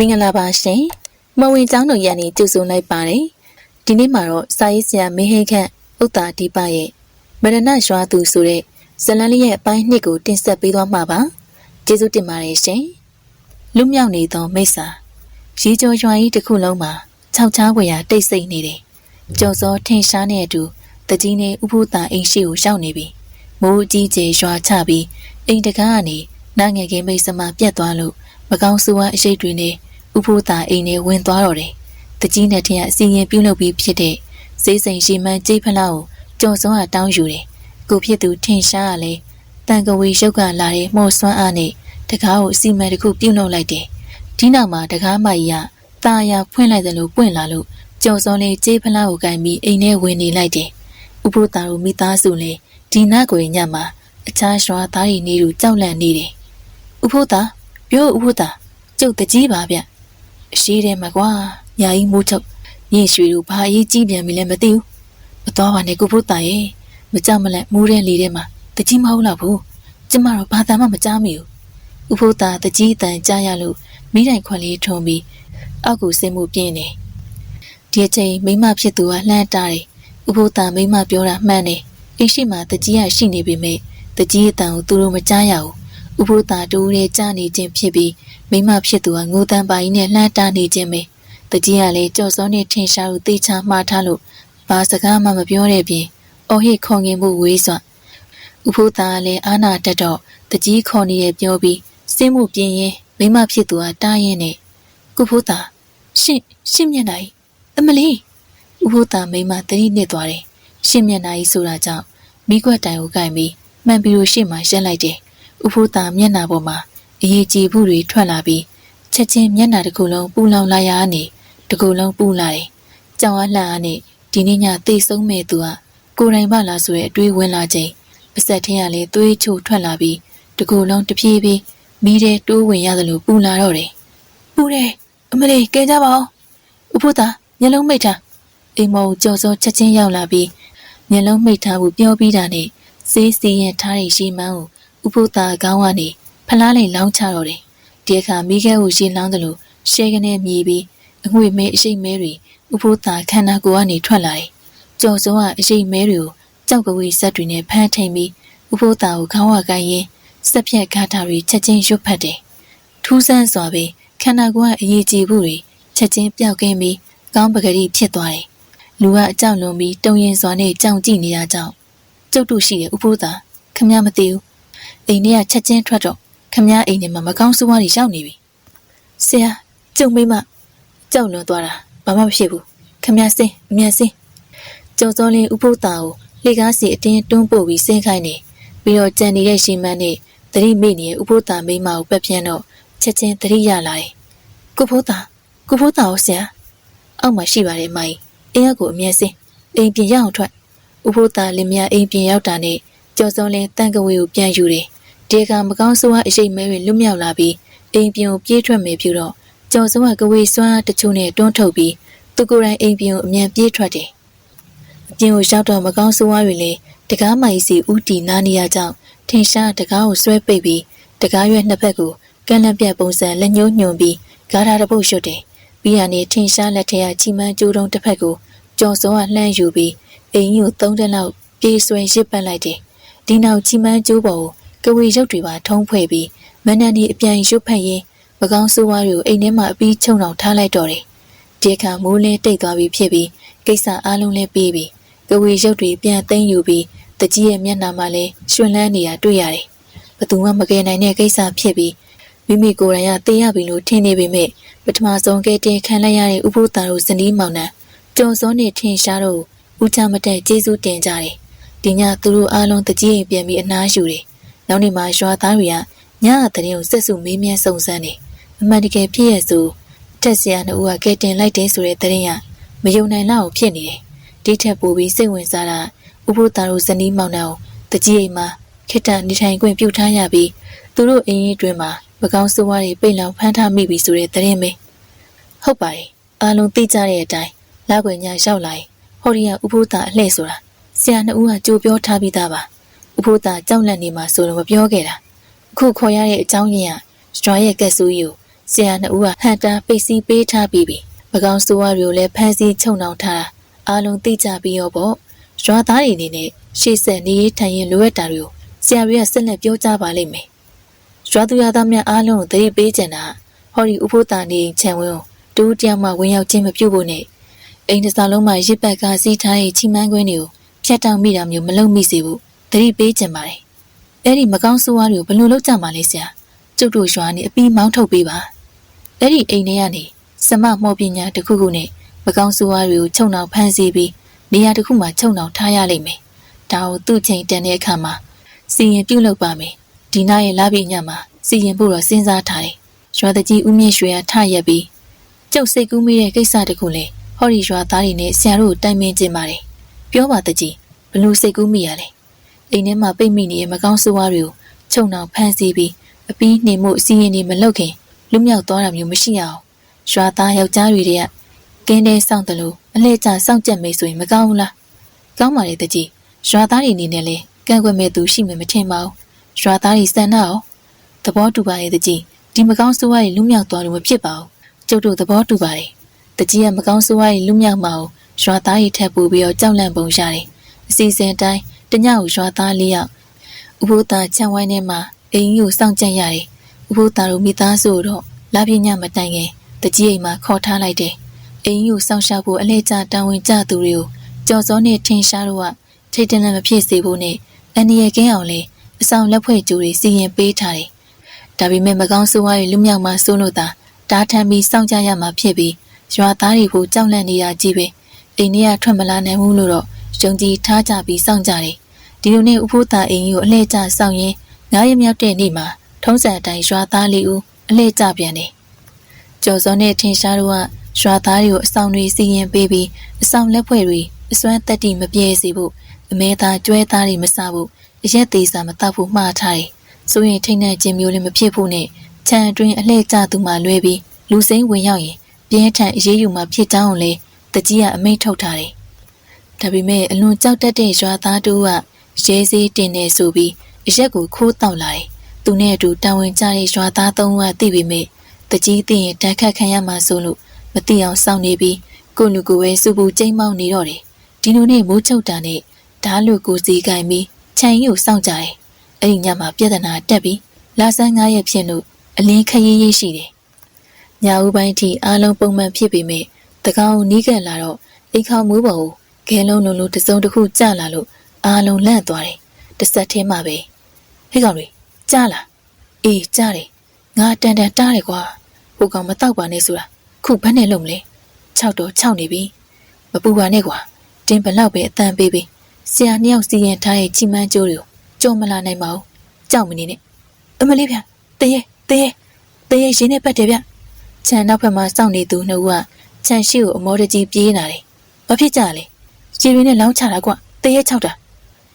မင်္ဂလာပါရှင်မဝင်ကျောင်းတော်ရန်နေကြိုဆိုလိုက်ပါတယ်ဒီနေ့မှာတော့စာရေးဆရာမင်းဟိခန့်ဥတ္တာဒီပရဲ့မရဏရွာသူဆိုတဲ့ဇလန်းလေးရဲ့အပိုင်းနှစ်ကိုတင်ဆက်ပေးသွားမှာပါကျေးဇူးတင်ပါတယ်ရှင်လူမြောက်နေသောမိစ္ဆာရေကျော်ရွာကြီးတစ်ခုလုံးမှာခြောက်ချားဝယ်ရတိတ်ဆိတ်နေတယ်ကြော်စောထင်ရှားနေတဲ့အတူတကြီးနဲ့ဥပုသ္တာအိမ်ရှိကိုရောက်နေပြီမိုးအကြီးကျယ်ရွာချပြီးအိမ်တကားကနေနာငယ်ကင်းမိတ်စမပြတ်သွားလို့မကောင်းဆိုးဝါးအရှိတ်တွေနဲ့ ဥပုသ္တာအိမ်နဲ့ဝင်သွားတော့တယ်တကြီးနဲ့ထင်ရအစီရင်ပြုတ်လုပ်ပြီးဖြစ်တဲ့ဈေးစိန်ရှိမှန်းကြိတ်ဖလားကိုကြော်စောကတောင်းယူတယ်ကိုဖြစ်သူထင်ရှားရလဲတန်ကဝေရုပ်ကလာတဲ့မော်စွမ်းအားနဲ့တကားကိုအစီမံတစ်ခုပြုတ်လုပ်လိုက်တယ်ဒီနောက်မှာတကားမကြီးကตาရဖွင့်လိုက်တယ်လို့ပွင့်လာလို့ကြော်စောလေးကြေးဖလားကိုကင်ပြီးအိမ်ထဲဝင်နေလိုက်တယ်ဥပုသ္တာတို့မိသားစုလည်းဒီနာကိုညမှာအခြားရွာသားတွေနေသူကြောက်လန့်နေတယ်ဥပုသ္တာပြောဥပုသ္တာကျုပ်တကြီးပါဗျ အရှိတယ်မကွာညာကြီးမိုးချုပ်ညင်ရွှေတို့ဘာအရေးကြီးပြန်ပြီလဲမသိဘူးမတော်ပါနဲ့ကိုပုသ္တာရဲ့မကြမလက်မိုးတဲ့လေထဲမှာတကြီးမဟုတ်တော့ဘူးကျမတို့ဘာသာမှမကြားမိဘူးဥပုသ္တာတကြီးအတန်ကြားရလို့မိတိုင်ခွက်လေးထုံပြီးအောက်ကိုဆင်းမှုပြင်းနေဒီအချိန်မိမဖြစ်သူကလှမ်းတားတယ်ဥပုသ္တာမိမပြောတာမှန်တယ်အိရှိမှတကြီးရရှိနေပေမဲ့တကြီးအတန်ကိုသူတို့မကြားရဘူး ဥပုသ္တာတူတဲ့ကြားနေခြင်းဖြစ်ပြီးမိမဖြစ်သူကငိုတန်ပါကြီးနဲ့လှမ်းတားနေခြင်းပဲတကြီးကလည်းကြော်စောနဲ့ထင်ရှားကိုတေချာမှားထားလို့ဘာစကားမှမပြောတဲ့ပြင်အော်ဟစ်ခေါငင်မှုဝေးစွာဥပုသ္တာကလည်းအာနာတက်တော့တကြီးခေါ်နေရပြောပြီးစင်းမှုပြင်းရင်မိမဖြစ်သူကတားရင်နဲ့ကုဖို့တာရှင့်ရှင့်မျက်နှာကြီးအမလေးဥပုသ္တာမိမတတိနစ်သွားတယ်ရှင့်မျက်နှာကြီးဆိုတာကြောင့်မိကွက်တိုင်ကိုကင်ပြီးမှန်ပြီးလို့ရှေ့မှာရက်လိုက်တယ် ဥပုသ္တာမျက်နှာပေါ်မှာအရေးကြီးမှုတွေထွက်လာပြီးချက်ချင်းမျက်နှာတစ်ခုလုံးပူလောင်လာရကနေတစ်ခုလုံးပူလာတယ်ကြောင်အားလှအားနဲ့ဒီနေ့ညတိတ်ဆုံးမဲ့သူကကိုယ်တိုင်ပါလားဆိုတဲ့အတွေးဝင်လာချိန်အဆက်ထင်းကလည်းသွေးချိုထွက်လာပြီးတကူလုံးတပြေးပြေးမိတဲ့တိုးဝင်ရသလိုပူလာတော့တယ်ပူတယ်အမလေးကဲကြပါဦးဥပုသာမျက်လုံးမိတ်ထားအိမ်မောင်ကြော်စောချက်ချင်းရောက်လာပြီးမျက်လုံးမိတ်ထားဖို့ပြောပြီးတာနဲ့စေးစီရင်ထားတဲ့ရှီမန်းကို ဥပုသာကောင်းကနေဖလားလေးလောင်းချတော့တယ်ဒီအခါမိခဲကိုရှီလောင်းတယ်လို့ရှဲကနေမြည်ပြီးအငွေမဲအရှိတ်မဲတွေဥပုသာခန္ဓာကိုယ်ကနေထွက်လာတယ်ကြော်စောကအရှိတ်မဲတွေကိုကြောက်ကဝေးဆက်တွေနဲ့ဖမ်းထိန်ပြီးဥပုသာကိုခေါင်းဝကိုင်းရင်စက်ဖြတ်ဂါထာတွေချက်ချင်းရွတ်ဖတ်တယ်ထူးဆန်းစွာပဲခန္ဓာကိုယ်ကအရေးကြီးမှုတွေချက်ချင်းပျောက်ကင်းပြီးကောင်းပကတိဖြစ်သွားတယ်လူကအကြောက်လွန်ပြီးတုံရင်စွာနဲ့ကြောင်ကြည့်နေတာကြောင့်ကျုပ်တို့ရှိတဲ့ဥပုသာခမရမသိဘူး အိမ်ထဲကချက်ချင်းထွက်တော့ခမရအိမ်ထဲမှာမကောင်းဆိုးဝါးတွေရောက်နေပြီဆရာကျုံမိမကြောက်လွန်သွားတာဘာမှမဖြစ်ဘူးခမရစင်းအမြန်စင်းကျုံစောလင်းဥပုသာကိုလေကားစီအတင်းတွန်းပို့ပြီးဆင်းခိုင်းနေပြီးတော့ကြံနေတဲ့ရှင်မန်းနဲ့တတိမိနေတဲ့ဥပုသာမိမကိုပက်ပြန်းတော့ချက်ချင်းတတိရလာတယ်ကုဖိုးသာကုဖိုးသာကိုဆရာအောက်မှာရှိပါတယ်မိုင်းအင်းရကိုအမြဲစင်းအိမ်ပြင်ရအောင်ထွက်ဥပုသာလင်မယားအိမ်ပြင်ရောက်တာနဲ့ကြော်စောလင်းတန်ကဝေကိုပြန်ယူတယ် ဒီကမကောင်းဆိုးဝါအရှိတ်မဲတွေလွတ်မြောက်လာပြီးအိမ်ပြင်ကိုပြေးထွက်မယ်ပြုတော့ကျော်စောကကဝေစွမ်းတချို့နဲ့တွန်းထုတ်ပြီးသူကိုယ်တိုင်အိမ်ပြင်ကိုအမြန်ပြေးထွက်တယ်အပြင်ကိုရောက်တော့မကောင်းဆိုးဝါတွေလည်းတကားမိုင်စီဥတီနားနေရကြောင်းထင်ရှားတကားကိုဆွဲပိတ်ပြီးတကားရွက်နှစ်ဖက်ကိုကန့်လန့်ပြတ်ပုံစံလက်ညှိုးညွန်ပြီးဂါထာတစ်ပုတ်ရွတ်တယ်ပြီးရနေထင်ရှားလက်ထက်ကချီမန်းကျိုးတုံးတစ်ဖက်ကိုကြော်စောကလှမ်းယူပြီးအိမ်ကြီးကိုသုံးတက်လောက်ပြေးဆွဲရစ်ပတ်လိုက်တယ်ဒီနောက်ချီမန်းကျိုးပေါ်ကို ကဝေရုပ်တွေပါထုံးဖွဲ့ပြီးမန္တန်ဒီအပြန်ရွတ်ဖက်ရင်းမကောင်းဆိုးဝါးတွေကိုအိမ်ထဲမှာအပြီးချုံအောင်ထားလိုက်တော့တယ်ဒီအခါမိုးလင်းတိတ်သွားပြီးဖြစ်ပြီးကိစ္စအားလုံးလည်းပြီးပြီကဝေရုပ်တွေပြန်သိမ်းယူပြီးတကြီးရဲ့မျက်နှာမှာလည်းရှင်လန်းနေတာတွေ့ရတယ်ဘသူမှမကယ်နိုင်တဲ့ကိစ္စဖြစ်ပြီးမိမိကိုယ်တိုင်ကတေးရပြီလို့ထင်နေပေမဲ့ပထမဆုံးကဲတင်ခံလိုက်ရတဲ့ဥပုသ္တာတို့ဇနီးမောင်နှံကြုံစောနဲ့ထင်ရှားတို့ဦးချမတဲ့ကျေးဇူးတင်ကြတယ်ဒီညသူတို့အားလုံးတကြီးရင်ပြန်ပြီးအနားယူတယ် နောက်နေ့မှာရွာသားတွေကညအတဲ့ကိုဆက်စုမေးမြန်းစုံစမ်းတယ်အမှန်တကယ်ဖြစ်ရဲ့ဆိုတက်ဆရာတို့ကကဲတင်လိုက်တယ်ဆိုတဲ့တဲ့ရမယုံနိုင်လောက်ဖြစ်နေတယ်ဒီထက်ပိုပြီးစိတ်ဝင်စားတာဥပုသ္တာတို့ဇနီးမောင်နှံတကြီးအိမ်မှာခိတ္တနေထိုင်ခွင့်ပြုထားရပြီးသူတို့အင်းကြီးတွင်မှာမကောင်းဆိုးဝါးတွေပိတ်လောင်ဖမ်းထားမိပြီဆိုတဲ့သတင်းပဲဟုတ်ပါတယ်အားလုံးသိကြတဲ့အတိုင်းလောက်ွယ်ညာရောက်လာရင်ဟော်ရီယာဥပုသ္တာအလှည့်ဆိုတာဆရာနှစ်ဦးကကြိုပြောထားပြီးသားပါ ဥပုသ္တာကြောက်လန့်နေမှာဆိုတော့မပြောခဲ့တာအခုခေါ်ရတဲ့အကြောင်းရင်းကရွာရဲ့ကက်ဆူကြီးကိုဆရာနှစ်ဦးကဟန်တာပိတ်စီးပေးထားပြီးပြီပကောင်းဆိုးဝါတွေကိုလည်းဖမ်းဆီးချုံနှောင်ထားတာအားလုံးသိကြပြီးရောပေါ့ရွာသားတွေအနေနဲ့ရှေ့ဆက်နေရေးထိုင်ရင်လိုအပ်တာတွေကိုဆရာတွေကဆက်လက်ပြောကြပါလိမ့်မယ်ရွာသူရွာသားများအားလုံးကိုသတိပေးကြတာဟောဒီဥဖို့တာနေခြံဝင်းကိုတူးတယောက်မှဝင်ရောက်ခြင်းမပြုတ်ဖို့နဲ့အိမ်တစ်စားလုံးမှာရစ်ပက်ကစီးထားတဲ့ချီမန်းကွင်းတွေကိုဖျက်တောက်မိတာမျိုးမလုပ်မိစေဘူး သတိပေးကြပါတယ်အဲ့ဒီမကောင်းဆိုးဝါးတွေကိုဘယ်လိုလုပ်ကြမှာလဲဆရာကျုပ်တို့ရွာနေအပီးမောင်းထုတ်ပေးပါအဲ့ဒီအိမ်ထဲကနေစမမော်ပညာတစ်ခုခုနဲ့မကောင်းဆိုးဝါးတွေကိုခြုံနှောင်ဖမ်းဆီးပြီးနေရာတစ်ခုမှာခြုံနှောင်ထားရလိမ့်မယ်ဒါကိုသူ့ချိန်တန်တဲ့အခါမှာစီရင်ပြုတ်လုပ်ပါမယ်ဒီနားရဲ့လာပြီညမှာစီရင်ဖို့တော့စဉ်းစားထားတယ်ရွာတကြီးဦးမြင့်ရွှေကထရက်ပြီးကျုပ်စိတ်ကူးမိတဲ့ကိစ္စတခုလေဟောဒီရွာသားတွေနဲ့ဆရာတို့ကိုတိုင်ပင်ကြပါတယ်ပြောပါတကြီးဘလို့စိတ်ကူးမိရလဲ အိမ်ထဲမှာပိတ်မိနေတဲ့မကောင်းဆိုးဝါးတွေကိုခြုံနှောင်ဖမ်းဆီးပြီးအပီးနှင်မှုအစည်းအဝေးတွေမလုပ်ခင်လွတ်မြောက်သွားတာမျိုးမရှိအောင်ရွာသားယောက်ျားတွေတည်းကကင်းတဲ့စောင့်တယ်လို့အလဲကျစောင့်ကြက်မေးဆိုရင်မကောင်းဘူးလားကောင်းပါလေတကြီးရွာသားတွေအနေနဲ့လဲကန့်ကွက်မဲ့သူရှိမှမထင်ပါဘူးရွာသားတွေစံနာအောင်သဘောတူပါရဲ့တကြီးဒီမကောင်းဆိုးဝါးတွေလွတ်မြောက်သွားလို့မဖြစ်ပါဘူးကျုပ်တို့သဘောတူပါတယ်တကြီးကမကောင်းဆိုးဝါးတွေလွတ်မြောက်မှာကိုရွာသားတွေထပ်ပို့ပြီးတော့ကြောက်လန့်ပုံရတယ်အစီအစဉ်တိုင်း တညကိုရွာသားလေးယောက်ဥပုသ္တာချမ်းဝိုင်းထဲမှာအိမ်ကြီးကိုစောင့်ကြပ်ရတယ်ဥပုသ္တာတို့မိသားစုတော့လာပြညမတိုင်ခင်တကြီးအိမ်မှာခေါ်ထားလိုက်တယ်အိမ်ကြီးကိုစောင့်ရှောက်ဖို့အလဲကျတာဝန်ကျသူတွေကိုကြော်စောနဲ့ထင်ရှားတော့ကထိတ်တလန့်မဖြစ်စေဖို့နဲ့အန်ဒီရဲ့ကင်းအောင်လဲအဆောင်လက်ဖွဲ့ကျူတွေစီရင်ပေးထားတယ်ဒါပေမဲ့မကောင်းဆိုးဝါးတွေလူမြောက်မှစိုးလို့သာတားထမ်းပြီးစောင့်ကြရမှာဖြစ်ပြီးရွာသားတွေကိုကြောက်လန့်နေရကြီးပဲအိမ်ထဲကထွက်မလာနိုင်ဘူးလို့တော့ ယုံကြည်ထားကြပြီးစောင့်ကြတယ်ဒီလိုနဲ့ဥဖိုးသားအိမ်ကြီးကိုအလှည့်ကျစောင့်ရင်းငားရမြောက်တဲ့နေ့မှာထုံးစံအတိုင်းရွာသားလေးဦးအလှည့်ကျပြန်တယ်ကျော်စောနဲ့ထင်ရှားတို့ကရွာသားတွေကိုအဆောင်တွေစီရင်ပေးပြီးအဆောင်လက်ဖွဲ့တွေအစွမ်းတက်တီမပြဲစေဖို့အမဲသားကျွဲသားတွေမစားဖို့အရက်သေးစာမတောက်ဖို့မှားထားတယ်ဆိုရင်ထိတ်နှံခြင်းမျိုးလည်းမဖြစ်ဖို့နဲ့ခြံအတွင်းအလှည့်ကျသူမှလွဲပြီးလူစိမ့်ဝင်ရောက်ရင်ပြင်းထန်အေးအေးယူမှဖြစ်ကြောင်းလဲတကြီးကအမိန့်ထုတ်ထားတယ်။ ဒါပေမဲ့အလွန်ကြောက်တတ်တဲ့ရွာသားတို့ကရဲစေးတင်နေဆိုပြီးအရက်ကိုခိုးတောက်လာတယ်။သူနဲ့အတူတာဝန်ကျတဲ့ရွာသားသုံးဦးကသိပေမဲ့တကြီးသိရင်တက်ခတ်ခံရမှာဆိုလို့မသိအောင်စောင့်နေပြီးကိုလူကိုပဲစုပူကျိမ့်မောင်းနေတော့တယ်။ဒီလိုနဲ့မိုးချုပ်တာနဲ့ဓားလူကိုစီကင်ပြီးခြံရီကိုစောင့်ကြတယ်။အဲ့ဒီညမှာပြဿနာတက်ပြီးလာဆန်း9ရက်ဖြစ်လို့အလင်းခရီးရေးရှိတယ်။ညဦးပိုင်းထိအားလုံးပုံမှန်ဖြစ်ပေမဲ့တကောင်နီးကပ်လာတော့အိမ်ခေါမူးပေါ်ကို ခဲလုံးလုံးလိုတစုံတစ်ခုကျလာလို့အားလုံးလန့်သွားတယ်။တစ်ဆက်ထဲမှာပဲဟဲ့ကောင်တွေကျလာအေးကျတယ်ငါတန်တန်တားတယ်ကွာဟိုကောင်မတော့ပါနဲ့ဆိုတာခုဘယ်နဲ့လုံးမလဲ၆တော့၆နေပြီမပူပါနဲ့ကွာတင်းဘလောက်ပဲအတန်ပေးပေးဆရာနှစ်ယောက်စီရင်ထားတဲ့ချီမန်းကျိုးတွေကိုကြော်မလာနိုင်ပါဘူးကြောက်မနေနဲ့အမလေးဗျတရေတရေတရေရင်းနဲ့ပတ်တယ်ဗျခြံနောက်ဘက်မှာစောင့်နေသူနှစ်ဦးကခြံရှိကိုအမောတကြီးပြေးလာတယ်ဘာဖြစ်ကြလဲ ခြေရင်းနဲ့လောင်းချတာကွတရေချောက်တာ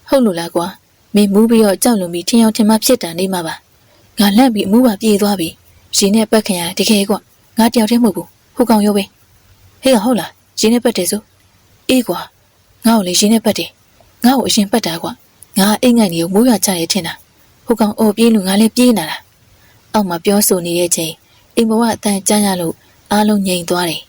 ဟုတ်လို့လားကွာမင်းမူးပြီးတော့ကြောက်လွန်ပြီးထင်အောင်ထင်မှဖြစ်တာနေမှာပါငါလန့်ပြီးအမှုပါပြေးသွားပြီရင်းနဲ့ပတ်ခင်ရတကယ်ကွငါတယောက်တည်းမဟုတ်ဘူးဟိုကောင်ရောပဲဟေးဟုတ်လားရင်းနဲ့ပတ်တယ်ဆိုအေးကွာငါ့ကိုလေရင်းနဲ့ပတ်တယ်ငါ့ကိုအရင်ပတ်တာကွငါအိမ်ငိုင်ကြီးကိုမိုးရွာချရဲထင်တာဟိုကောင်အော်ပြေးလို့ငါလည်းပြေးနေတာအောက်မှာပြောဆိုနေတဲ့ချိန်အိမ်ဘဝအတန်ကြားရလို့အားလုံးငြိမ်သွားတယ်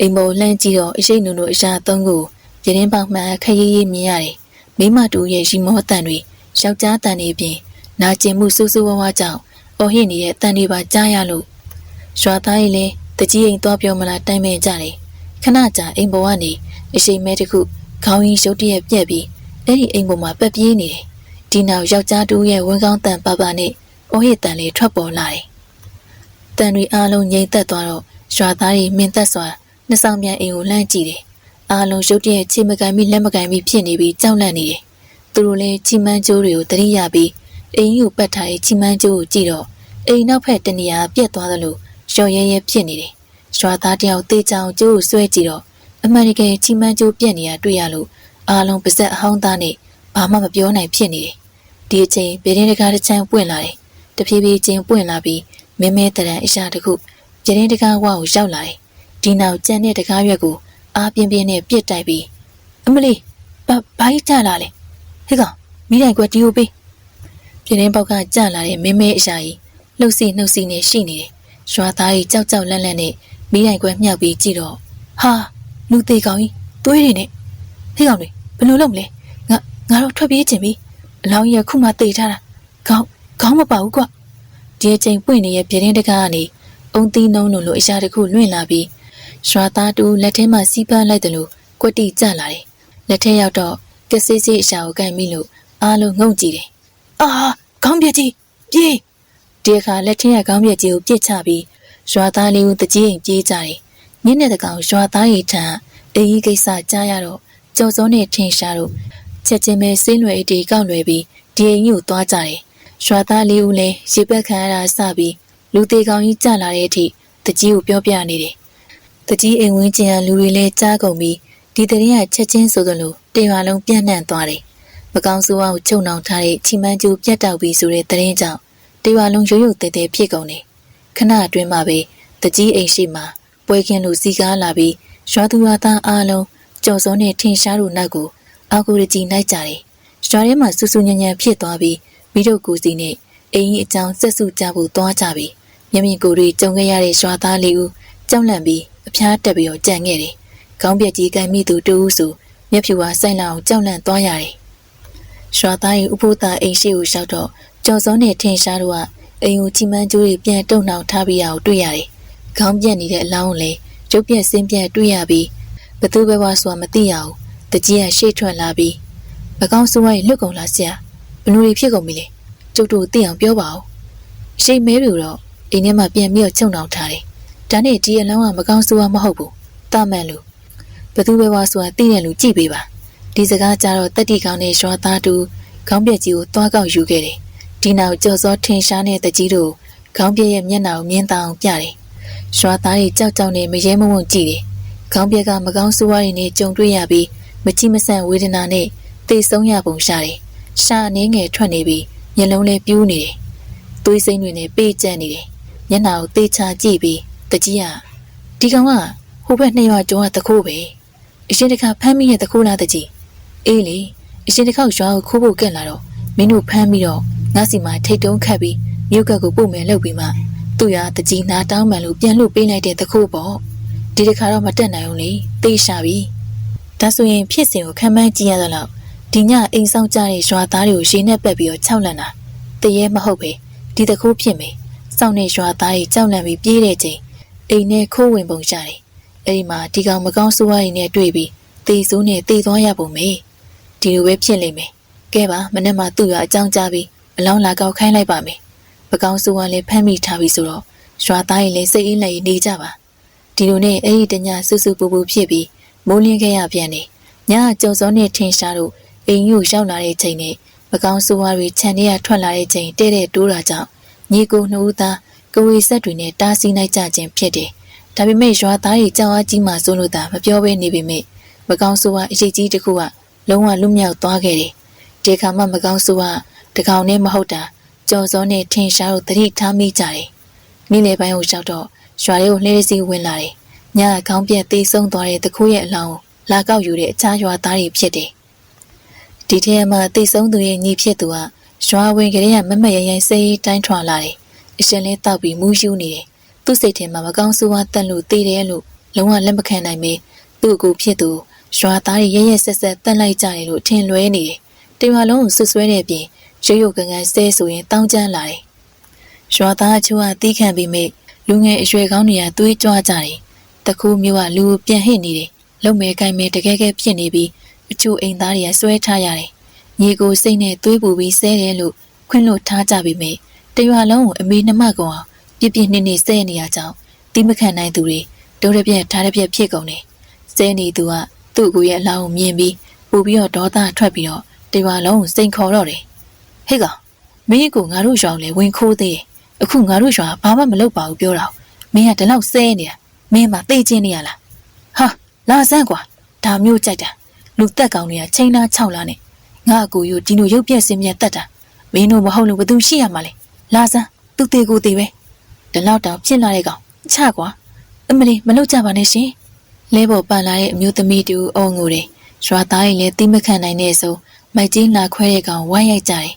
အိမ်ဘောလှမ်းကြည့်တော့အရှိတ်နုံတို့အရာသုံးကို ပြတင်းပေါက်မှန်ခရီးရီးမြင်ရတယ်မိမတူရဲ့ရီမောတန်တွေယောက်ျားတန်တွေပြင်နာကျင်မှုစူးစူးဝါးဝါကြောင့်အော်ဟစ်နေတဲ့အတန်တွေပါကြားရလို့ရွာသားကြီးလည်းတကြီးအိမ်သွားပြောမလားတိုင်ပင်ကြတယ်ခဏကြာအိမ်ပေါ်ကနေအရှိန်မဲတစ်ခုခေါင်းကြီးရုတ်တရက်ပြက်ပြီးအဲ့ဒီအိမ်ပေါ်မှာပက်ပြေးနေတယ်ဒီနောက်ယောက်ျားတူရဲ့ဝန်ကောင်းတန်ပပနဲ့အော်ဟစ်တန်လေးထွက်ပေါ်လာတယ်တန်တွေအားလုံးငြိမ်သက်သွားတော့ရွာသားတွေမင်းသက်စွာနှစ်ဆောင်ပြန်အိမ်ကိုလှမ်းကြည့်တယ် အားလုံးရုတ်တရက်ချေမကန်ပြီးလက်မကန်ပြီးဖြစ်နေပြီးကြောက်လန့်နေတယ်သူတို့လည်းချီမန်းကျိုးတွေကိုတရိရပြီးအိမ်ကိုပတ်ထားတဲ့ချီမန်းကျိုးကိုကြည့်တော့အိမ်နောက်ဖက်တနေရာပြက်သွားသလိုရော်ရဲရဲဖြစ်နေတယ်ရွာသားတယောက်တေးချောင်ကျိုးကိုဆွဲကြည့်တော့အမှန်တကယ်ချီမန်းကျိုးပြက်နေတာတွေ့ရလို့အားလုံးပါဇက်အဟောင်းသားနဲ့ဘာမှမပြောနိုင်ဖြစ်နေတယ်ဒီအချိန်ဗီရင်တကားတစ်ချမ်းပွင့်လာတယ်တဖြည်းဖြည်းချင်းပွင့်လာပြီးမဲမဲတရံအရာတစ်ခုဗီရင်တကားဝါကိုရောက်လာတယ်ဒီနောက်ကြံတဲ့တကားရွက်ကို အားပြင်းပြင်းနဲ့ပြစ်တိုက်ပြီးအမလီဘာဘာကြီးကြလာလဲဟေ့ကောင်မိတိုင်ကွက်တီကိုပေးပြင်းပေါက်ကကြလာတဲ့မဲမဲအရာကြီးလှုပ်စီနှုတ်စီနဲ့ရှိနေတယ်ရွာသားကြီးကြောက်ကြောက်လန့်လန့်နဲ့မိတိုင်ခွဲမြောက်ပြီးကြည့်တော့ဟာလူသေးကောင်ကြီးသွေးတွေနဲ့ဟေးကောင်တွေဘယ်လိုလုပ်မလဲငါငါတို့ထွက်ပြေးခြင်းပြီအလောင်းကြီးကခုမှတေထားတာခေါင်းခေါင်းမပါဘူးကွဒီအချိန်ပွင့်နေတဲ့ပြတင်းတကားကနေအုံသီးနှုံးလုံးလိုအရာတစ်ခုလွင့်လာပြီး ရွာသားတူလက်ထဲမှာစီးပန်းလိုက်တယ်လို့ကွက်တိကျလာတယ်လက်ထဲရောက်တော့ကစစ်စစ်အရာကိုကန်မိလို့အားလုံးငုံကြည့်တယ်အာခေါင်းပြက်ကြီးပြေးဒီအခါလက်ထက်ကခေါင်းပြက်ကြီးကိုပြစ်ချပြီးရွာသားလေးကိုတကြီးရင်ပြေးကြတယ်ညနေတကောင်ရွာသားရီထံအင်းကြီးကိစ္စကြားရတော့ကြော်စောနဲ့ထင်ရှားတော့ချက်ချင်းပဲစင်းရွယ်အတီကောက်လွယ်ပြီးဒီအိမ်ကြီးကိုသွားကြတယ်ရွာသားလေးဦးလည်းရေပက်ခံရတာစပြီးလူသေးကောင်ကြီးကြလာတဲ့အထိတကြီးကိုပြောပြနေတယ် တကြီးအိမ်ဝင်းကျင်ကလူတွေလည်းကြားကုန်ပြီးဒီတရင်ကချက်ချင်းဆိုသလိုတေရွာလုံးပြန့်နှံ့သွားတယ်မကောင်းဆိုးအောင်ချုံနှောင်ထားတဲ့ချီမန်းကျူပြတ်တောက်ပြီးဆိုတဲ့တရင်ကြောင့်တေရွာလုံးရိုးရိုးတဲတဲဖြစ်ကုန်တယ်ခဏအတွင်းမှာပဲတကြီးအိမ်ရှိမှာပွဲကင်းလူစီကားလာပြီးရွာသူရွာသားအားလုံးကြော်စောနဲ့ထင်ရှားတို့နောက်ကိုအာကိုရကြီးနိုင်ကြတယ်ရွာထဲမှာဆူဆူညံညံဖြစ်သွားပြီးမိတို့ကိုစီနဲ့အိမ်ကြီးအကြောင်းဆက်စုကြဖို့သွားကြပြီမျက်မြင်ကိုယ်တွေကြုံခဲ့ရတဲ့ရွာသားလေးဦးကြောက်လန့်ပြီး အဖျားတက်ပြီးတော့ကြံ့ခဲ့တယ်ခေါင်းပြက်ကြီးကင်မိသူတူဦးဆိုမျက်ဖြူဟာဆိုင်လာအောင်ကြောက်လန့်သွားရတယ်ရွာသားရဲ့ဥပုသ္တအိမ်ရှိကိုရှောက်တော့ကြော်စောနဲ့ထင်ရှားတို့ကအိမ်ကိုချီမန်းကျိုးတွေပြန်တုံနှောင်ထားပြီးအောင်တွေ့ရတယ်ခေါင်းပြက်နေတဲ့အလောင်းကိုလည်းရုပ်ပြက်စင်းပြက်တွေ့ရပြီးဘသူပဲဝါဆိုတာမသိရဘူးတကြီးကရှေ့ထွက်လာပြီးမကောင်းဆိုးဝါးရဲ့လွတ်ကုန်လာဆရာဘလူတွေဖြစ်ကုန်ပြီလေကျုပ်တို့သိအောင်ပြောပါဦးရှိမဲပြူတော့အိမ်ထဲမှာပြန်ပြီးတော့ချုံနှောင်ထားတယ် ဒါနဲ့ဒီအလောင်းကမကောင်းဆိုးဝါးမဟုတ်ဘူးတာမန်လူဘသူပဲဝါဆိုတာသိတဲ့လူကြည့်ပေးပါဒီစကားကြတော့တက်တီကောင်းတဲ့ရွာသားတူခေါင်းပြက်ကြီးကိုသွားကောက်ယူခဲ့တယ်ဒီနောက်ကြော်စောထင်ရှားတဲ့တကြီးတို့ခေါင်းပြက်ရဲ့မျက်နှာကိုမြင်တောင်ပြတယ်ရွာသားတွေကြောက်ကြောက်နဲ့မရဲမဝံ့ကြည့်တယ်ခေါင်းပြက်ကမကောင်းဆိုးဝါးတွေနဲ့ကြုံတွေ့ရပြီးမချိမဆန့်ဝေဒနာနဲ့သေဆုံးရပုံရှာတယ်။ရှာအနေငယ်ထွက်နေပြီးမျက်လုံးလည်းပြူးနေတယ်။သွေးစိမ့်တွေနဲ့ပေးကျက်နေတယ်။မျက်နှာကိုသေချာကြည့်ပြီး တကြီးကဒီကောင်ကဟိုဘက်နှစ်ရွာကျော်ကတခိုးပဲ။အရှင်တခါဖမ်းမိရဲ့တခိုးလားတကြီး။အေးလေအရှင်တခါရွာကိုခိုးဖို့ကက်လာတော့မင်းတို့ဖမ်းပြီးတော့ငါစီမှာထိတ်တုံးခတ်ပြီးမြို့ကတ်ကိုပို့မယ်လုပ်ပြီးမှသူ့ရတကြီးနာတောင်းမှန်လို့ပြန်လို့ပေးလိုက်တဲ့တခိုးပေါ့။ဒီတခါတော့မတက်နိုင်ဘူးလေ။သေရှာပြီ။ဒါဆိုရင်ဖြစ်စဉ်ကိုခံမှန်းကြည့်ရသလောက်ဒီညအိမ်ဆောင်ကြတဲ့ရွာသားတွေကိုရေနဲ့ပက်ပြီးတော့ခြောက်လန့်တာတရေမဟုတ်ပဲဒီတခိုးဖြစ်မယ်စောင့်နေရွာသားတွေကြောက်လန့်ပြီးပြေးတဲ့ချိန် အိမ်နဲ့ခိုးဝင်ပုံရှာတယ်အဲ့ဒီမှာဒီကောင်မကောင်းဆိုးဝါးတွေနဲ့တွေ့ပြီးတေဆိုးနဲ့တေသွားရပုံမေဒီလိုပဲဖြစ်လိမ့်မယ်ကဲပါမနေ့မှသူ့ရအကြောင်းကြားပြီးအလောင်းလာကောက်ခိုင်းလိုက်ပါမယ်မကောင်းဆိုးဝါးလည်းဖမ်းမိထားပြီဆိုတော့ရွာသားတွေလည်းစိတ်အေးလက်နေကြပါဒီလိုနဲ့အဲ့ဒီတညဆူဆူပူပူဖြစ်ပြီးမိုးလင်းခဲ့ရပြန်တယ်ညကြော်စောနဲ့ထင်ရှားတို့အိမ်ကြီးကိုရောက်လာတဲ့ချိန်နဲ့မကောင်းဆိုးဝါးတွေခြံထဲကထွက်လာတဲ့ချိန်တဲ့တဲ့တိုးတာကြောင့်ညီကိုနှစ်ဦးသား ကဝေဆက်တွေနဲ့တားဆီးလိုက်ကြခြင်းဖြစ်တယ်။ဒါပေမဲ့ရွာသားတွေကြောက်အားကြီးမှစိုးလို့သာမပြောဘဲနေပေမဲ့မကောင်းဆိုးဝါးအရေးကြီးတစ်ခုကလုံးဝလွတ်မြောက်သွားခဲ့တယ်။ဒီခါမှမကောင်းဆိုးဝါးတကောင်နဲ့မဟုတ်တာကြော်စောနဲ့ထင်ရှားတို့သတိထားမိကြတယ်။နေ့လယ်ပိုင်းကိုရောက်တော့ရွာလေးကိုလှည့်စီဝင်လာတယ်။ညခေါင်းပြက်သေးဆုံးသွားတဲ့တခိုးရဲ့အလောင်းကိုလာကောက်ယူတဲ့အခြားရွာသားတွေဖြစ်တယ်။ဒီထဲမှာတိတ်ဆုံးသူရဲ့ညီဖြစ်သူကရွာဝင်ကလေးကမမရရိုင်စိတ်တိုင်းထွာလာတယ်။ အရှင်လေးတောက်ပြီးမူးယူနေတယ်။သူ့စိတ်ထဲမှာမကောင်းဆိုးဝါးတက်လို့တည်တယ်လို့လုံးဝလက်မခံနိုင်မေသူ့ကိုဖြစ်သူရွာသားတွေရရက်ဆက်ဆက်တက်လိုက်ကြတယ်လို့ထင်လွဲနေတယ်။တေဝါလုံးကိုဆွဆွဲတဲ့ပြင်ရုပ်ရုပ်ကန်ကန်ဆဲဆိုရင်တောင်းကျမ်းလာတယ်။ရွာသားအချို့ကတီးခံပြီးမိလူငယ်အရွယ်ကောင်းတွေကသွေးကြွားကြတယ်။တခုမျိုးကလူကိုပြန်ဟစ်နေတယ်။လုံမဲကိုင်မဲတကယ်ကဲဖြစ်နေပြီးအချို့အိမ်သားတွေကဆွဲထားရတယ်။ညီကိုစိတ်နဲ့သွေးပူပြီးဆဲတယ်လို့ခွင့်လို့ထားကြပြီမေ တရွာလုံးကိုအမေနှမကောင်အောင်ပြပြနှစ်နှစ်ဆဲနေရကြောင်းတိမခံနိုင်သူတွေဒုရပြက်ထားရပြက်ဖြစ်ကုန်တယ်။ဆဲနေသူကသူ့ကိုရဲ့အလောင်းကိုမြင်ပြီးပူပြီးတော့ဒေါသထွက်ပြီးတော့တရွာလုံးကိုစိန်ခေါ်တော့တယ်။ဟဲ့ကောင်မင်းကိုငါတို့ရွာကိုလည်းဝင်ခိုးသေးတယ်။အခုငါတို့ရွာဘာမှမလုပ်ပါဘူးပြောတော့မင်းကဒီလောက်ဆဲနေတာမင်းမသိချင်းနေရလား။ဟာလာစမ်းကွာဒါမျိုးကြိုက်တာလူတက်ကောင်တွေကချိန်သား၆လနဲ့ငါအကူယူဒီလိုရုပ်ပြက်စင်းမြတ်တက်တာမင်းတို့မဟုတ်လို့ဘသူရှိရမှာလဲ လာစမ်းသူတေကိုတေပဲဒီလောက်တောင်ဖြစ်လာတဲ့ကောင်ချကွာအမလီမလုပ်ကြပါနဲ့ရှင်လဲပေါ်ပန်လာတဲ့အမျိုးသမီးတူအုံငိုတယ်ရွာသားရင်လည်းတိမခံနိုင်တဲ့ဆိုမိုက်ကြီးလာခွဲတဲ့ကောင်ဝိုင်းရိုက်ကြတယ်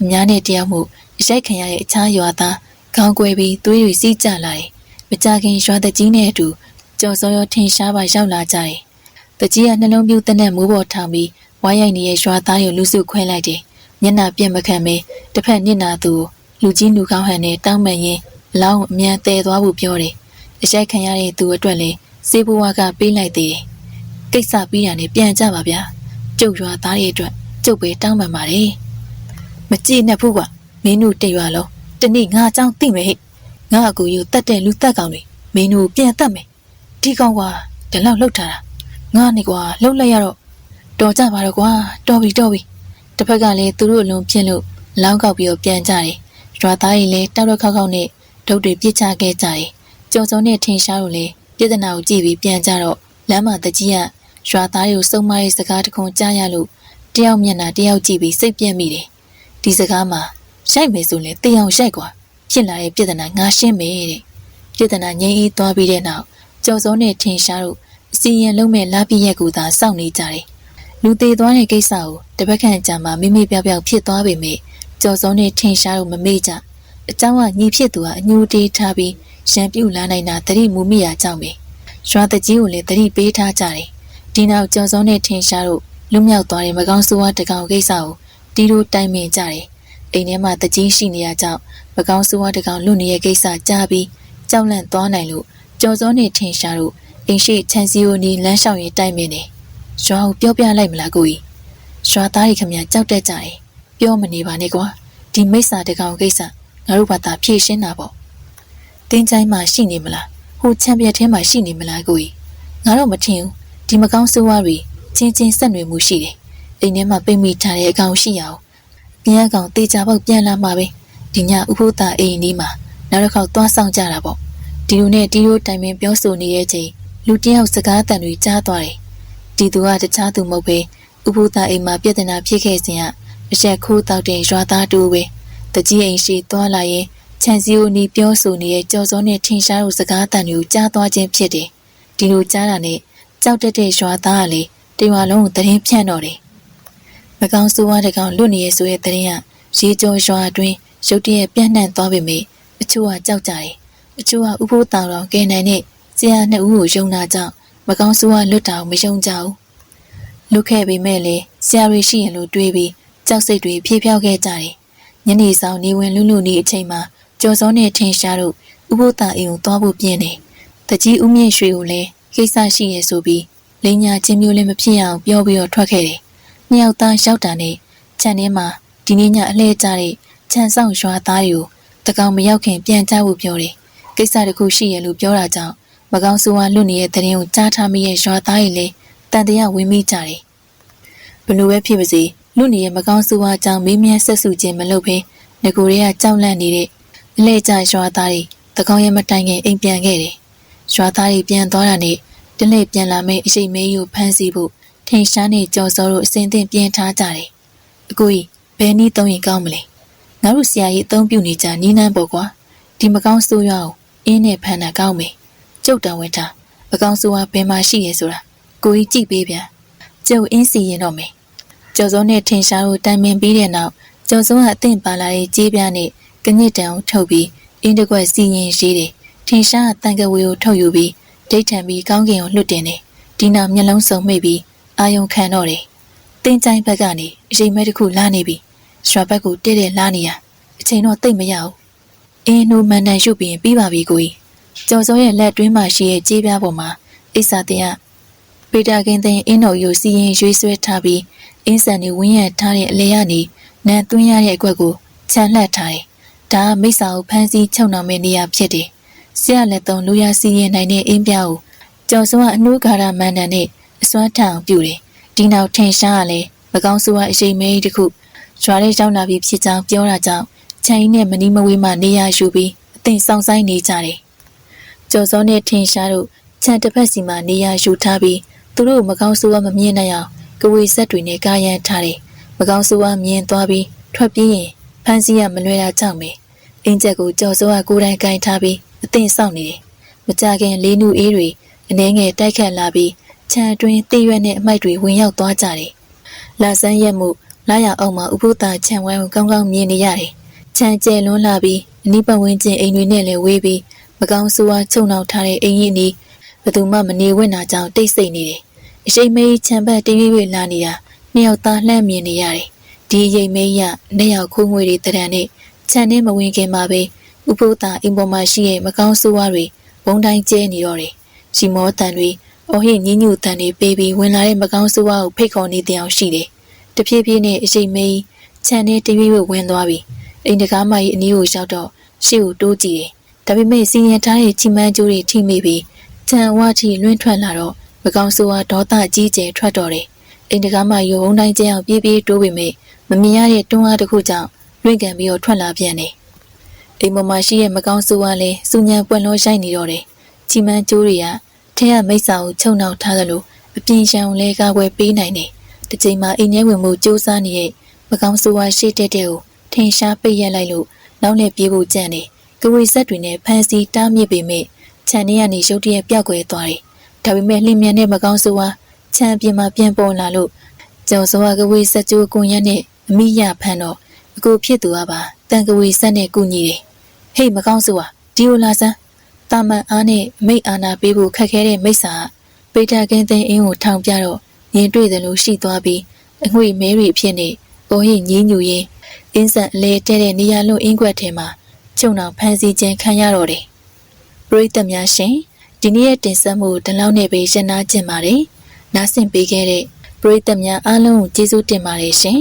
အများနဲ့တယောက်မှုရိုက်ခံရတဲ့အခြားရွာသားခေါင်းကွဲပြီးသွေးတွေစီးကျလာတယ်ကြခင်ရွာတကြီးနဲ့အတူကြော်စောရောထင်ရှားပါရောက်လာကြတယ်။တကြီးကနှလုံးပြူးတဲ့နဲ့မိုးပေါ်ထောင်ပြီးဝိုင်းရိုက်နေတဲ့ရွာသားတွေကိုလူစုခွဲလိုက်တယ်။မျက်နှာပြက်မခံမင်းတစ်ဖက်နစ်နာသူကို လူကြီးလူကောင်းဟန်နဲ့တောင်းပန်ရင်းအလောင်းကိုအမြန်တဲသွားဖို့ပြောတယ်။အရိုက်ခံရတဲ့သူအတွက်လည်းစေဘွားကပေးလိုက်သေးတယ်။ကိစ္စပြီးတာနဲ့ပြန်ကြပါဗျာ။ကျုပ်ရွာသားတွေအတွက်ကျုပ်ပဲတောင်းပန်ပါတယ်။မကြည့်နဲ့ဘူးကွာမင်းတို့တရွာလုံးတနေ့ငါအကြောင်းသိမယ်ဟဲ့။ငါအကူယူတတ်တဲ့လူတက်ကောင်တွေမင်းတို့ပြန်တတ်မယ်။ဒီကောင်ကဒီလောက်လှုပ်ထားတာငါနေကွာလှုပ်လိုက်ရတော့တော်ကြပါတော့ကွာတော်ပြီတော်ပြီတစ်ဖက်ကလည်းသူတို့အလုံးပြင်းလို့လောင်းကောက်ပြီးတော့ပြန်ကြတယ် ရွာသားကြီးလည်းတောက်တော့ခောက်ခောက်နဲ့ဒုတ်တွေပြစ်ချခဲ့ကြတယ်ကြော်စုံနဲ့ထင်ရှားလို့လည်းပြည်ထနာကိုကြည့်ပြီးပြန်ကြတော့လမ်းမှာတကြီးကရွာသားတွေကိုစုံမရဲ့စကားတခုကြားရလို့တယောက်မျက်နှာတယောက်ကြည့်ပြီးစိတ်ပြက်မိတယ်ဒီစကားမှာရိုက်မယ်ဆိုရင်တေးအောင်ရိုက်ကွာဖြစ်လာတဲ့ပြည်ထနာငါရှင်းမယ်တဲ့ပြည်ထနာငြိမ်းအေးသွားပြီးတဲ့နောက်ကြော်စုံနဲ့ထင်ရှားလို့အစီရင်လုံးမဲ့လာပြည့်ရက်ကူသာစောင့်နေကြတယ်လူသေးသွားတဲ့ကိစ္စကိုတပတ်ခန့်ကြာမှမိမိပြောက်ပြောက်ဖြစ်သွားပေမဲ့ ကြော်စုံနဲ့ထင်ရှားလို့မမေ့ကြအเจ้าကညီဖြစ်သူကအညူတေးထားပြီးရံပြူလာနိုင်တာတတိမူမိရာကြောင့်ပဲရွာတကြီးကိုလည်းတတိပေးထားကြတယ်ဒီနောက်ကြော်စုံနဲ့ထင်ရှားလို့လူမြောက်သွားတဲ့မကောင်းဆိုးဝါးတကောင်ကိစ္စကိုတီးတို့တိုင်ပင်ကြတယ်အိမ်ထဲမှာတကြီးရှိနေရကြောင့်မကောင်းဆိုးဝါးတကောင်လွတ်နေတဲ့ကိစ္စကြားပြီးကြောက်လန့်သွားနိုင်လို့ကြော်စုံနဲ့ထင်ရှားလို့အိမ်ရှိချန်စီယိုနီလမ်းလျှောက်ရင်တိုင်ပင်တယ်ရွာကိုပြောပြလိုက်မလားကိုကြီးရွာသားတွေခင်ဗျာကြောက်တတ်ကြတယ် ပြောမနေပါနဲ့ကွာဒီမိစ္ဆာတကောင်ကိစ္စငါတို့ဘာသာဖြည့်ရှင်းတာပေါ့တင်းချိုင်းမှာရှိနေမလားဟိုချန်ပီယံထဲမှာရှိနေမလားကိုကြီးငါတော့မထင်ဘူးဒီမကောင်းဆိုးဝါးတွေချင်းချင်းဆက်နွယ်မှုရှိတယ်အိမ်ထဲမှာပိတ်မိထားတဲ့အကောင်ရှိရအောင်ပြန်ကောင်တေချာပေါက်ပြန်လာမှာပဲဒီညဥပုသ္တအိမ်နီးမှာနောက်တစ်ခေါက်သွားဆောင်ကြတာပေါ့ဒီလိုနဲ့တီရိုတိုင်ပင်ပြောဆိုနေတဲ့ချိန်လူတယောက်စကားတန်တွေကြားသွားတယ်ဒီသူကတခြားသူမဟုတ်ပဲဥပုသအိမ်မှာပြဿနာဖြစ်ခဲ့စဉ်က အရက်ခိုးတောက်တဲ့ရွာသားတူပဲတကြီးအိမ်ရှိသွားလာရင်ခြံစည်းကိုနီပြောဆိုနေတဲ့ကြော်စောနဲ့ထင်ရှားတို့စကားတန်တွေကိုကြားသွားခြင်းဖြစ်တယ်ဒီလိုကြားတာနဲ့ကြောက်တက်တဲ့ရွာသားကလေတရွာလုံးကိုတရင်ဖြန့်တော့တယ်မကောင်းဆိုးဝါးတကောင်လွတ်နေရဆိုတဲ့တရင်ကရေကြောရွာအတွင်းရုတ်တရက်ပြန့်နှံ့သွားပေမဲ့အချို့ကကြောက်ကြတယ်အချို့ကဥပုသတောင်ကဲနိုင်တဲ့ဆရာနှစ်ဦးကိုယုံနာကြောင့်မကောင်းဆိုးဝါးလွတ်တာကိုမယုံကြဘူးလွတ်ခဲ့ပေမဲ့လေဆရာတွေရှိရင်လို့တွေးပြီး ကြောက်စိတ်တွေဖြေးဖြောက်ခဲ့ကြတယ်ညနေဆောင်နေဝင်လူလူနေအချိန်မှာကြော်စောနဲ့ထင်ရှားတို့ဥပုသ္တအိမ်ကိုသွားဖို့ပြင်းတယ်တကြီးဦးမြင့်ရွှေကိုလည်းကိစ္စရှိရဆိုပြီးလိန်ညာချင်းမျိုးလည်းမဖြစ်အောင်ပြောပြီးတော့ထွက်ခဲ့တယ်နှစ်ယောက်သားရောက်တာနဲ့ခြံထဲမှာဒီနေ့ညအလှည့်ကြတဲ့ခြံဆောင်ရွာသားတွေကိုတကောင်မရောက်ခင်ပြန်ကြဖို့ပြောတယ်ကိစ္စတခုရှိရလို့ပြောတာကြောင့်မကောင်းဆိုးဝါးလွတ်နေတဲ့တဲ့ရင်ကိုကြားထားမိရဲ့ရွာသားတွေလည်းတန်တရားဝင်မိကြတယ်ဘလို့ပဲဖြစ်ပါစေ လူနေရဲ့မကောင်းဆိုးဝါးကြောင့်မေးမြန်းဆက်စုခြင်းမလုပ်ဘဲငကိုတွေကကြောက်လန့်နေတဲ့အလဲကျရွာသားတွေတကောင်ရဲ့မတိုင်ခင်အိမ်ပြန်ခဲ့တယ်ရွာသားတွေပြန်သွားတာနဲ့တနေ့ပြန်လာမယ့်အရှိမေးကိုဖမ်းဆီးဖို့ထင်ရှားနေကြော်စောတို့အစင်သင့်ပြင်ထားကြတယ်အကိုကြီးဘယ်နည်းသုံးရင်ကောင်းမလဲငါတို့ဆရာကြီးအသုံးပြုနေကြနီးနှမ်းပေါ့ကွာဒီမကောင်းဆိုးရွားကိုအင်းနဲ့ဖမ်းတာကောင်းမယ်ကျုပ်တော်ဝင်တာအကောင်ဆိုးကဘယ်မှာရှိရဲဆိုတာကိုကြီးကြည့်ပေးပြန်ကျုပ်အင်းစီရင်တော့မယ် ကျော်စုံနဲ့ထင်ရှားကိုတိုင်ပင်ပြီးတဲ့နောက်ကျော်စုံကအသင့်ပါလာတဲ့ကြေးပြားနဲ့ကညစ်တံကိုထုတ်ပြီးအင်းတကွက်စီရင်ရေးတယ်ထင်ရှားကတန်ကဝေကိုထုတ်ယူပြီးဒိတ်ထန်ပြီးကောင်းကင်ကိုလွတ်တင်တယ်ဒီနောက်မျက်လုံးစုံမိတ်ပြီးအာယုံခံတော့တယ်တင်းချိုင်းဘက်ကနေအချိန်မဲ့တစ်ခုလာနေပြီရွာဘက်ကိုတဲ့တဲ့လာနေရအချိန်တော့တိတ်မရဘူးအင်းနိုးမန်တန်ရှုပ်ပြီးပြီးပါပြီကိုကြီးကျော်စောရဲ့လက်တွင်းမှာရှိတဲ့ကြေးပြားပေါ်မှာအိစာတင်ကပေတာကင်းတဲ့အင်းတော်ယူစီရင်ရွေးဆွဲထားပြီး အင်းဆန်နေဝင်းရထားတဲ့အလေကနေနန်းသွင်းရတဲ့အကွက်ကိုခြံလှက်ထားတယ်။ဒါကမိစ္ဆာကိုဖမ်းဆီးချုပ်နှောင်မဲ့နေရာဖြစ်တယ်။ဆရာလက်သုံးလူရစီရင်နိုင်တဲ့အင်းပြားကိုကျော်စောကအနှိုးကာရမန်တန်နဲ့အစွမ်းထအောင်ပြုတယ်။ဒီနောက်ထင်ရှားကလည်းမကောင်းဆိုးကအရှိန်မဲတစ်ခုရွာထဲရောက်လာပြီးဖြစ်ကြောင်းပြောတာကြောင့်ချန်ကြီးနဲ့မနီးမဝေးမှနေရာယူပြီးအသင်ဆောင်ဆိုင်နေကြတယ်။ကျော်စောနဲ့ထင်ရှားတို့ခြံတစ်ဖက်စီမှာနေရာယူထားပြီးသူတို့မကောင်းဆိုးကမမြင်နိုင်အောင် ကဝေဆက်တွေနဲ့ကာယံထားတယ်။မကောင်းဆိုးကမြင်သွားပြီးထွက်ပြေးရင်ဖမ်းဆီးရမလွယ်တာကြောင့်ပဲအင်းချက်ကိုကြော်စောကကိုယ်တိုင်ကင်ထားပြီးအသင်ဆောင်နေတယ်။မကြခင်လေးနုအေးတွေအနှဲငယ်တိုက်ခတ်လာပြီးခြံအတွင်းတိရွက်နဲ့အမိုက်တွေဝင်ရောက်သွားကြတယ်။လာဆန်းရက်မှုလာရအောင်မှာဥပုသ္တာခြံဝဲကိုကောင်းကောင်းမြင်နေရတယ်။ခြံကျဲလွန်းလာပြီးအနိပဝင်းကျင်အိမ်တွေနဲ့လည်းဝေးပြီးမကောင်းဆိုးဝါးချုံနှောက်ထားတဲ့အင်ကြီးအနီးဘသူမှမနေဝင့်တာကြောင့်တိတ်ဆိတ်နေတယ် အရှိန်မေးချံပတ်တင်းရွေ့လာနေတာနှစ်ယောက်သားလှမ်းမြင်နေရတယ်ဒီရိမ်မေးရနှစ်ယောက်ခိုးငွေတွေတရံနဲ့ခြံထဲမဝင်ခင်မှာပဲဥပုသ္တာအိမ်ပေါ်မှာရှိရဲ့မကောင်းဆိုးဝါးတွေဘုံတိုင်းကျဲနေတော့တယ်ရှီမောတန်တွေအော်ဟစ်ညင်းညူတန်တွေပေးပြီးဝင်လာတဲ့မကောင်းဆိုးဝါးကိုဖိတ်ခေါ်နေတဲ့အောင်ရှိတယ်တဖြည်းဖြည်းနဲ့အရှိန်မေးခြံထဲတရွေ့ရွေ့ဝင်သွားပြီအိမ်တကားမကြီးအနီးကိုရောက်တော့ရှေ့ကိုတိုးကြည့်တယ်ဒါပေမဲ့စီရင်ထားတဲ့ချီမန်းကျိုးတွေထိမိပြီးခြံဝါချီလွင့်ထွက်လာတော့ မကောင်းဆိုးဝါးဒေါသကြီးကျယ်ထွက်တော်တယ်အိမ်တကားမရုံဘုံတိုင်းကျဲအောင်ပြေးပြေးတိုးပေမဲ့မမြင်ရတဲ့တွန်းအားတစ်ခုကြောင့်လွင့်ကန်ပြီးတော့ထွက်လာပြန်တယ်အိမ်ပေါ်မှာရှိတဲ့မကောင်းဆိုးဝါးလည်းစူညံပွက်လို့ရိုက်နေတော့တယ်ချီမန်းကျိုးတွေကထဲကမိစ္ဆာကိုချုံနှောက်ထားသလိုအပြင်းရှံလဲကားွယ်ပေးနိုင်တယ်တစ်ချိန်မှာအိမ်ထဲဝင်မှုစူးစမ်းနေတဲ့မကောင်းဆိုးဝါးရှိတဲ့တဲ့ကိုထင်ရှားပိတ်ရက်လိုက်လို့နောက်နဲ့ပြေးဖို့ကြံ့တယ်ကဝီဆက်တွေနဲ့ဖန်စီတားမြစ်ပေမဲ့ခြံထဲကနေရုတ်တရက်ပြောက်ကွယ်သွားတယ် ဒါပေမဲ့လင်းမြန်တဲ့မကောင်းဆိုးဝါးခြံပြင်မှာပြန်ပေါ်လာလို့ကျော်စောကဝေးဆက်ကျိုးကွန်ရက်နဲ့အမိရဖန်တော့အကိုဖြစ်သူကပါတန်ကဝေးဆက်နဲ့ကုညီတယ်ဟေးမကောင်းဆိုးဝါဒီလိုလာစမ်းတာမန်အားနဲ့မိတ်အာနာပေးဖို့ခက်ခဲတဲ့မိစ္ဆာပေတာကင်းသိန်းအင်းကိုထောင်ပြတော့မြင်တွေ့တယ်လို့ရှိသွားပြီးအငွေမဲရီဖြစ်နေကိုဟိညင်းညူရင်းအင်းဆက်လဲတဲ့တဲ့နေရာလွန်အင်းကွက်ထဲမှာကျုံတော်ဖန်စီခြင်းခံရတော့တယ်ပရိသတ်များရှင် ဒီနေ့ရဲ့တင်ဆက်မှုဒီလောက်နဲ့ပဲရှင်းနာကျင်ပါတယ်နားဆင်ပေးခဲ့တဲ့ပရိသတ်များအားလုံးကိုကျေးဇူးတင်ပါတယ်ရှင်